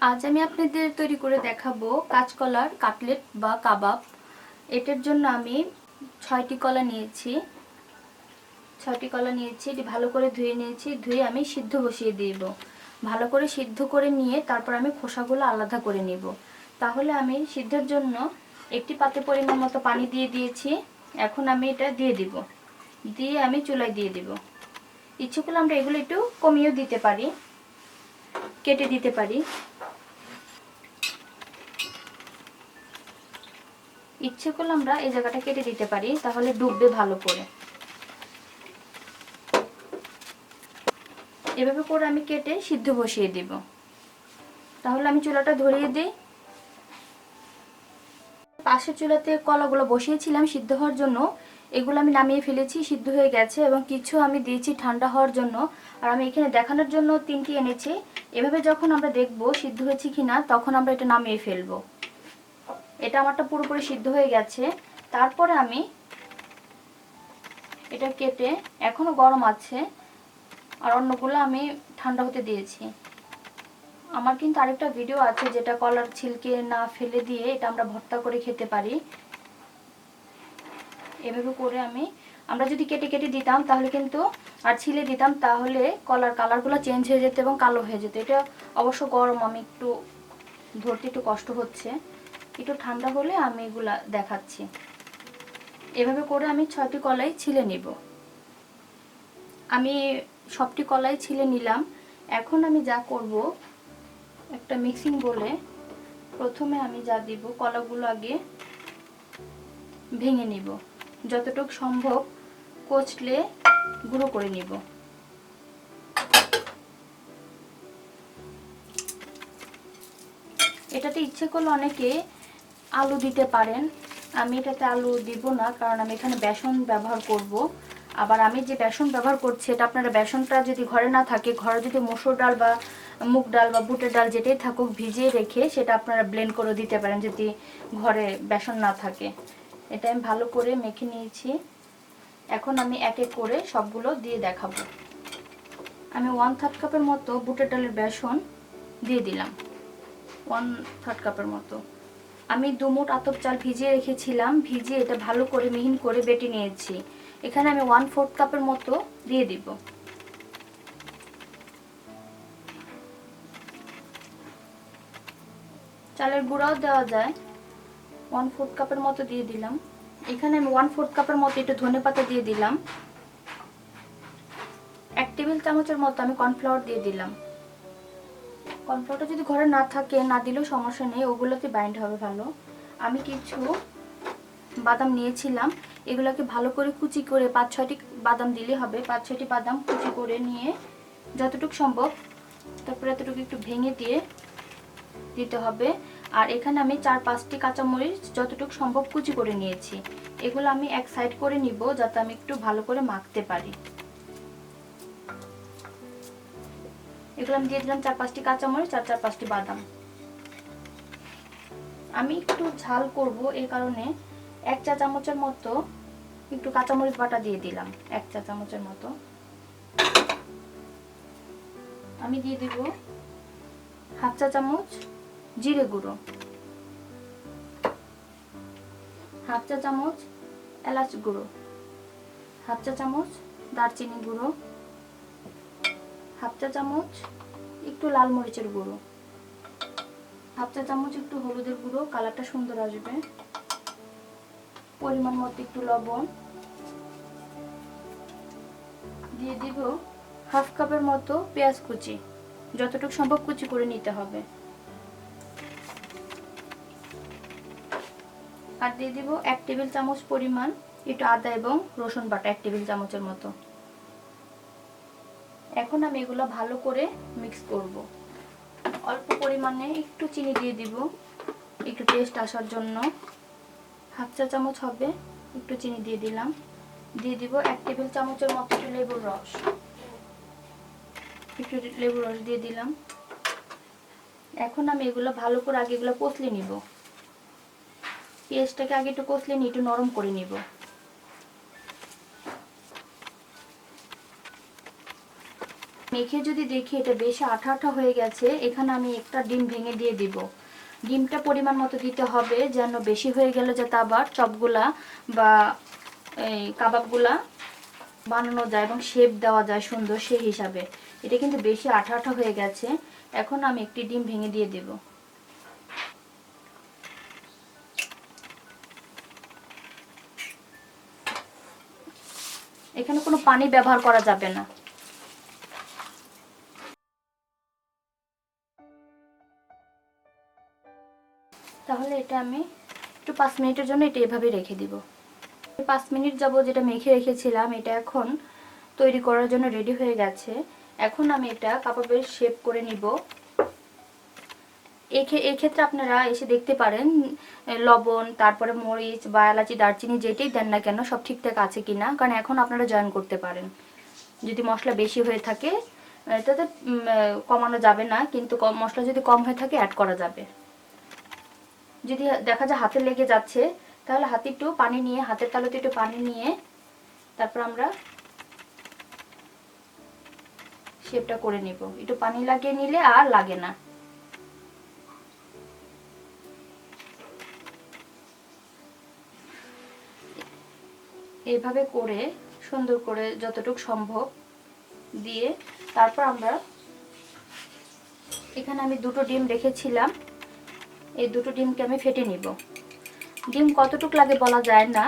আজ আমি আপনাদের তৈরি করে দেখাবো কাঁচকলার কাটলেট বা কাবাব। এটার জন্য আমি ছয়টি কলা নিয়েছি। ছয়টি কলা নিয়েছি, এটি ভালো করে ধুয়ে নিয়েছি। ধুয়ে আমি সিদ্ধ বসিয়ে দিব। ভালো করে সিদ্ধ করে নিয়ে তারপর আমি খোসাগুলো আলাদা করে নিব। তাহলে আমি সিদ্ধের জন্য একটি পাতে পরিমাণ মতো পানি দিয়ে দিয়েছি। এখন আমি এটা দিয়ে দিব। দিয়ে আমি চুলায় দিয়ে দিব। ইচ্ছে করলে আমরা এগুলো একটু কমিয়েও দিতে পারি, কেটে দিতে পারি। ইচ্ছে করলে আমরা এই জায়গাটা কেটে দিতে পারি, তাহলে ডুববে ভালো করে। এভাবে করে আমি কেটে সিদ্ধ বসিয়ে দিব। তাহলে আমি চুলাটা ধরিয়ে দিই। পাশের চুলাতে কলাগুলো বসিয়েছিলাম সিদ্ধ হওয়ার জন্য। এগুলো আমি নামিয়ে ফেলেছি, সিদ্ধ হয়ে গেছে এবং কিছু আমি দিয়েছি ঠান্ডা হওয়ার জন্য। আর আমি এখানে দেখানোর জন্য তিনটি এনেছি। এভাবে যখন আমরা দেখব সিদ্ধ হয়েছে কিনা, তখন আমরা এটা নামিয়ে ফেলব। এটা আমারটা পুরোপুরি সিদ্ধ হয়ে গেছে। তারপরে আমি এটা কেটে এখনও গরম আছে, আর অন্যগুলো আমি ঠান্ডা হতে দিয়েছি। আমার কিন্তু আরেকটা ভিডিও আছে যেটা কলার ছিলকে না ফেলে দিয়ে এটা আমরা ভর্তা করে খেতে পারি। এভাবে করে আমি, আমরা যদি কেটে কেটে দিতাম তাহলে কিন্তু, আর ছিলে দিতাম তাহলে কলার কালারগুলো চেঞ্জ হয়ে যেত এবং কালো হয়ে যেত। এটা অবশ্য গরম, আমি একটু ধরতে একটু কষ্ট হচ্ছে। একটু ঠান্ডা হলে আমি এগুলা দেখাচ্ছি। এভাবে করে আমি ছয়টি কলাই ছিলে নিব। আমি সবটি কলাই ছিলে নিলাম। এখন আমি যা করব, একটা মিক্সিং বলে প্রথমে আমি যা দিব, কলাগুলো আগে ভেঙে নিব। যতটুকু সম্ভব কচলে গুঁড়ো করে নিব। এটাতে ইচ্ছে করলে অনেকে আলু দিতে পারেন। আমি এটাতে আলু দিব না, কারণ আমি এখানে বেসন ব্যবহার করব। আবার আমি যে বেসন ব্যবহার করছি, এটা আপনারা বেসনটা যদি ঘরে না থাকে, ঘরে যদি মসুর ডাল বা মুগ ডাল বা বুটের ডাল যেটাই থাকুক ভিজিয়ে রেখে সেটা আপনারা ব্লেন্ড করে দিতে পারেন যদি ঘরে বেসন না থাকে। এটা আমি ভালো করে মেখে নিয়েছি। এখন আমি এক এক করে সবগুলো দিয়ে দেখাবো। আমি ওয়ান থার্ড কাপের মতো বুটের ডালের বেসন দিয়ে দিলাম। ওয়ান থার্ড কাপের মতো। আমি দুমুট আতপ চাল ভিজিয়ে রেখেছিলাম, ভিজিয়ে এটা ভালো করে মিহিন করে বেটে নিয়েছি। এখানে আমি ওয়ান ফোর্থ কাপের মতো দিয়ে দিব। চালের গুঁড়াও দেওয়া যায়। ওয়ান ফোর্থ কাপের মতো দিয়ে দিলাম। এখানে আমি ওয়ান ফোর্থ কাপের মতো একটু ধনে পাতা দিয়ে দিলাম। এক টেবিল চামচের মতো আমি কর্নফ্লাওয়ার দিয়ে দিলাম। কর্নফ্লাওয়ারটা যদি ঘরে না থাকে, না দিলেও সমস্যা নেই, ওগুলোতে বাইন্ড হবে ভালো। আমি কিছু বাদাম নিয়েছিলাম, এগুলোকে ভালো করে কুচি করে পাঁচ ছয়টি বাদাম দিলে হবে। পাঁচ ছয়টি বাদাম কুচি করে নিয়ে যতটুকু সম্ভব, তারপরে এতটুকু একটু ভেঙে দিয়ে দিতে হবে। আর এখানে আমি চার পাঁচটি কাঁচামরিচ যতটুকু সম্ভব কুচি করে নিয়েছি। এগুলো আমি এক সাইড করে নিব, যাতে আমি একটু ভালো করে মাখতে পারি। এগুলো আমি দিয়ে দিলাম চার পাঁচটি কাঁচামরিচ আর চার পাঁচটি বাদাম। আমি একটু ঝাল করব এই কারণে এক চা চামচের মতো একটু কাঁচামরিচ বাটা দিয়ে দিলাম, এক চা চামচের মতো। আমি দিয়ে দিব হাফ চা চামচ জিরে গুঁড়ো। হাফ চা চামচ এলাচ গুঁড়ো। হাফ চা চামচ দারচিনি গুঁড়ো। হাফ চা চামচ, একটু লাল মরিচের গুঁড়ো। হাফ চা চামচ, একটু হলুদের গুঁড়ো, কালারটা সুন্দর আসবে। পরিমাণ মতো একটু লবণ। দিয়ে দিব হাফ কাপের মতো পেঁয়াজ কুচি। যতটুকু সম্ভব কুচি করে নিতে হবে। আর দিয়ে দিব এক টেবিল চামচ পরিমাণ একটু আদা এবং রসুন বাটা, এক টেবিল চামচের মতো। এখন আমি এগুলো ভালো করে মিক্স করব। অল্প পরিমাণে একটু চিনি দিয়ে দিব। একটু টেস্ট আসার জন্য। হাফ চা চামচ হবে, একটু চিনি দিয়ে দিলাম। দিয়ে দিব এক টেবিল চামচের মতো একটু লেবুর রস। একটু লেবুর রস দিয়ে দিলাম। এখন আমি এগুলো ভালো করে আগে এগুলো কষলে নিব। পেঁয়াজটাকে আগে একটু কষলে নিয়ে একটু নরম করে নিব। মেখে যদি দেখি এটা বেশি আঠা আঠা হয়ে গেছে, এখানে আমি একটা ডিম ভেঙে দিয়ে দিব। ডিমটা পরিমাণ মতো দিতে হবে যেন বেশি হয়ে গেলে যাতে আবার চপগুলা বা এই কাবাবগুলা বানানো যায় এবং শেপ দেওয়া যায় সুন্দর সেই হিসাবে। এটা কিন্তু বেশি আঠা আঠা হয়ে গেছে, এখন আমি একটি ডিম ভেঙে দিয়ে দেব। এখানে কোনো পানি ব্যবহার করা যাবে না। এটা আমি একটু পাঁচ মিনিটের জন্য এটা এভাবে রেখে দিব। পাঁচ মিনিট যাব যেটা মেখে রেখেছিলাম, এটা এখন তৈরি করার জন্য রেডি হয়ে গেছে। এখন আমি এটা কাবাবের শেপ করে নিব। এক্ষেত্রে আপনারা এসে দেখতে পারেন লবণ, তারপরে মরিচ বা এলাচি, দারচিনি যেটাই দেন না কেন সব ঠিকঠাক আছে কিনা, কারণ এখন আপনারা জয়েন করতে পারেন। যদি মশলা বেশি হয়ে থাকে, এটাতে কমানো যাবে না, কিন্তু মশলা যদি কম হয়ে থাকে অ্যাড করা যাবে। যদি দেখা যায় হাতে লেগে যাচ্ছে, তাহলে হাতে একটু পানি নিয়ে, হাতের তালুতে একটু পানি নিয়ে তারপর আমরা শেপটা করে নিব। একটু পানি লাগিয়ে নিলে আর লাগে না। এইভাবে করে, সুন্দর করে যতটুকু সম্ভব দিয়ে তারপর আমরা এখানে আমি দুটো ডিম রেখেছিলাম। এই দুটো ডিমকে আমি ফেটে নিব। ডিম কতটুক লাগে বলা যায় না।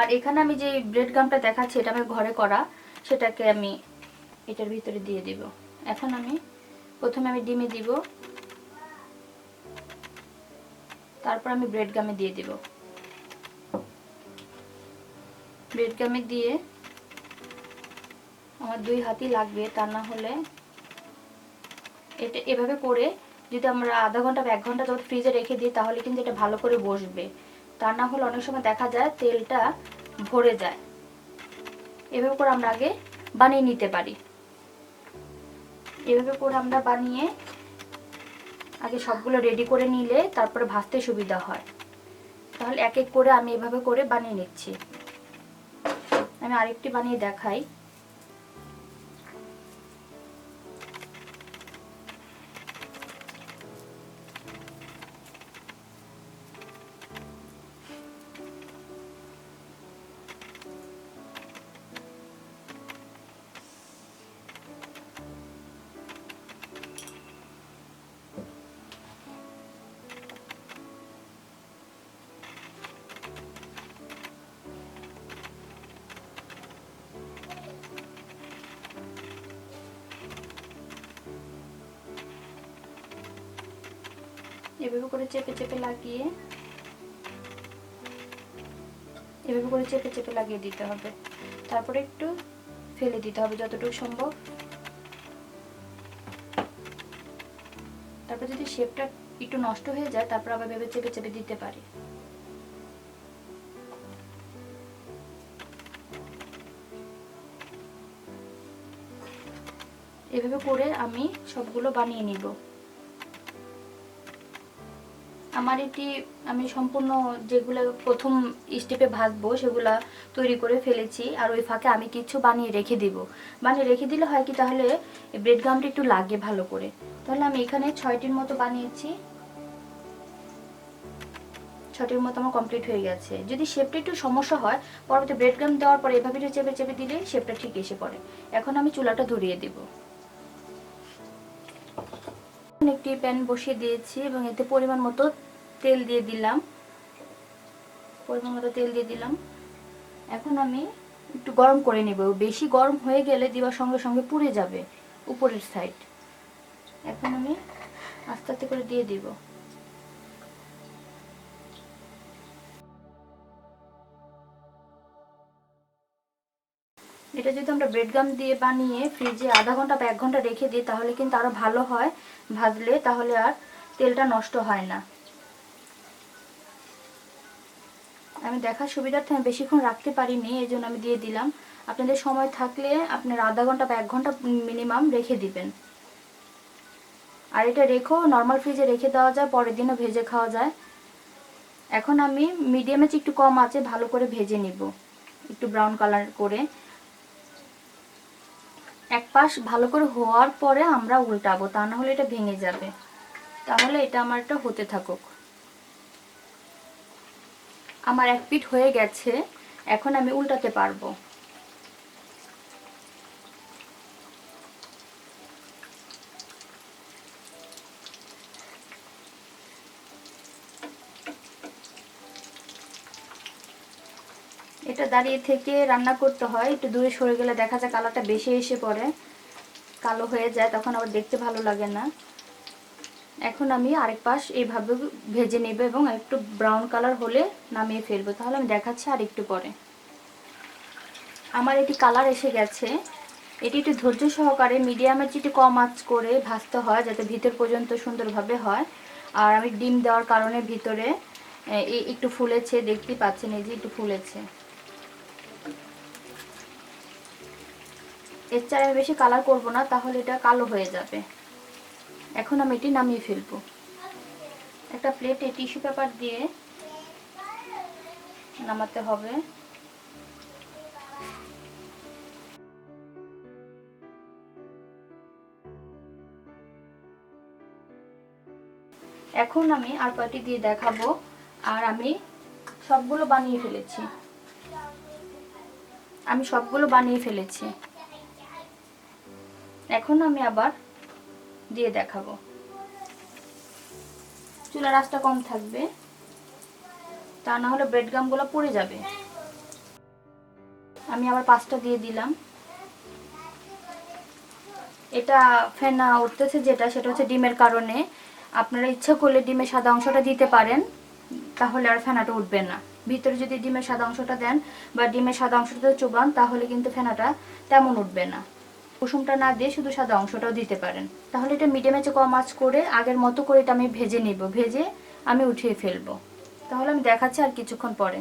আর এখানে আমি যে ব্রেড গামটা দেখাচ্ছি, এটা আমি ঘরে করা, সেটাকে আমি এটার ভিতরে দিয়ে দিব। এখন আমি প্রথমে আমি ডিমে দিব। তারপর আমি ব্রেড গামে দিয়ে দিব। ব্রেড গামে দিয়ে আমার দুই হাতই লাগবে, তা না হলে এটা এভাবে করে যদি আমরা আধা ঘণ্টা বা এক ঘণ্টা যখন ফ্রিজে রেখে দিই, তাহলে কিন্তু এটা ভালো করে বসবে। তা না হলে অনেক সময় দেখা যায় তেলটা ভরে যায়। এভাবে করে আমরা আগে বানিয়ে নিতে পারি। এভাবে করে আমরা বানিয়ে আগে সবগুলো রেডি করে নিলে তারপরে ভাজতে সুবিধা হয়। তাহলে এক এক করে আমি এভাবে করে বানিয়ে নিচ্ছি। আমি আরেকটি বানিয়ে দেখাই। এভাবে করে চেপে চেপে লাগিয়ে, এভাবে করে চেপে চেপে লাগিয়ে দিতে হবে। তারপরে একটু ফেলে দিতে হবে যতটুকু সম্ভব। তারপর যদি শেপটা একটু নষ্ট হয়ে যায়, তারপর আবার ভেবে চেপে চেপে দিতে পারি। এভাবে করে আমি সবগুলো বানিয়ে নিব। আমার এটি আমি সম্পূর্ণ যেগুলো প্রথম স্টেপে ভাজবো, সেগুলো তৈরি করে ফেলেছি, আর ওই ফাঁকে আমি কিছু বানিয়ে রেখে দিব। বানিয়ে রেখে দিলে হয় কি, তাহলে ব্রেড গামটা একটু লাগে ভালো করে। তাহলে আমি এখানে ছয়টির মতো বানিয়েছি। ছটির মতো আমার কমপ্লিট হয়ে গেছে। যদি শেপটা একটু সমস্যা হয়, পরবর্তী ব্রেড গাম দেওয়ার পরে এভাবে একটু চেপে চেপে দিলে শেপটা ঠিক এসে পড়ে। এখন আমি চুলাটা ধরিয়ে দেব। একটি প্যান বসিয়ে দিয়েছি, এবং এতে পরিমাণ মতো তেল দিয়ে দিলাম। পরিমাণ মতো তেল দিয়ে দিলাম। এখন আমি একটু গরম করে নেব। বেশি গরম হয়ে গেলে দেওয়ার সঙ্গে সঙ্গে পুড়ে যাবে উপরের সাইড এখন আমি আস্তে আস্তে করে দিয়ে দিব। এটা যদি আমরা ব্রেড গাম দিয়ে বানিয়ে ফ্রিজে আধা ঘণ্টা বা এক ঘণ্টা রেখে দিই, তাহলে কিন্তু আরও ভালো হয়। ভাজলে তাহলে আর তেলটা নষ্ট হয় না। আমি দেখার সুবিধার্থে আমি বেশিক্ষণ রাখতে পারিনি, এই জন্য আমি দিয়ে দিলাম। আপনাদের সময় থাকলে আপনার আধা ঘণ্টা বা এক ঘণ্টা মিনিমাম রেখে দিবেন। আর এটা রেখেও নর্মাল ফ্রিজে রেখে দেওয়া যায়, পরের দিনও ভেজে খাওয়া যায়। এখন আমি মিডিয়ামে একটু কম আছে, ভালো করে ভেজে নিব। একটু ব্রাউন কালার করে। এক পাশ ভালো করে হওয়ার পরে আমরা উল্টাবো, তা না হলে এটা ভেঙে যাবে। তাহলে এটা আমার একটা হতে থাকুক। আমার এক পিঠ হয়ে গেছে, এখন আমি উল্টাতে পারব। এটা দাঁড়িয়ে থেকে রান্না করতে হয়, একটু দূরে সরে গেলে দেখা যায় কালারটা বেশি এসে পড়ে। কালো হয়ে যায়, তখন আবার দেখতে ভালো লাগে না। এখন আমি আরেক পাশ এইভাবে ভেজে নেব এবং একটু ব্রাউন কালার হলে নামিয়ে ফেলব। তাহলে আমি দেখাচ্ছি আর একটু পরে। আমার এটি কালার এসে গেছে। এটি একটু ধৈর্য সহকারে মিডিয়ামের চেয়ে কম আঁচ করে ভাজতে হয়, যাতে ভিতর পর্যন্ত সুন্দরভাবে হয়। আর আমি ডিম দেওয়ার কারণে ভিতরে একটু ফুলেছে, দেখতেই পাচ্ছেন, এই যে একটু ফুলেছে। এর চার বেশি কালার করব না, তাহলে এটা কালো হয়ে যাবে। এখন আমি এটি নামিয়ে ফেলব। একটা প্লেটে টিস্যু পেপার দিয়ে নামাতে হবে। এখন আমি আর কয়টি দিয়ে দেখাবো, আর আমি সবগুলো বানিয়ে ফেলেছি। আমি সবগুলো বানিয়ে ফেলেছি। এখন আমি আবার দিয়ে দেখাবো। চুলার আঁচটা কম থাকবে। তা না হলে ব্রেড গামগুলো পড়ে যাবে। আমি আবার পাঁচটা দিয়ে দিলাম। এটা ফেনা উঠতেছে যেটা, সেটা হচ্ছে ডিমের কারণে। আপনারা ইচ্ছা করলে ডিমের সাদা অংশটা দিতে পারেন, তাহলে আর ফেনাটা উঠবে না। ভিতরে যদি ডিমের সাদা অংশটা দেন বা ডিমের সাদা অংশটা চোবান, তাহলে কিন্তু ফেনাটা তেমন উঠবে না। কুসুমটা না দিয়ে শুধু সাদা অংশটাও দিতে পারেন। তাহলে এটা মিডিয়ামে চেয়ে কম আঁচ করে, আগের মতো করে এটা আমি ভেজে নিব। ভেজে আমি উঠিয়ে ফেলব। তাহলে আমি দেখাচ্ছি আর কিছুক্ষণ পরে।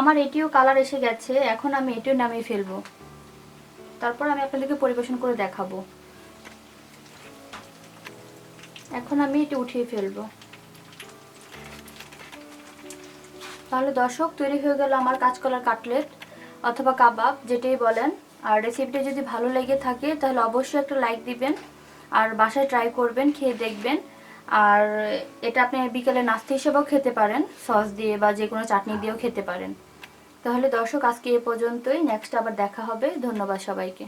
আমার এটিও কালার এসে গেছে, এখন আমি এটিও নামিয়ে ফেলব। তারপর আমি আপনাদেরকে পরিবেশন করে দেখাবো। এখন আমি এটি উঠিয়ে ফেলব। তাহলে দর্শক, তৈরি হয়ে গেল আমার কাঁচকলার কাটলেট অথবা কাবাব, যেটাই বলেন। আর রেসিপিটা যদি ভালো লেগে থাকে, তাহলে অবশ্যই একটা লাইক দিবেন আর বাসায় ট্রাই করবেন, খেয়ে দেখবেন। আর এটা আপনি বিকেলে নাস্তা হিসেবেও খেতে পারেন সস দিয়ে বা যে কোনো চাটনি দিয়েও খেতে পারেন। তাহলে দর্শক, আজকে এ পর্যন্তই। নেক্সট আবার দেখা হবে। ধন্যবাদ সবাইকে।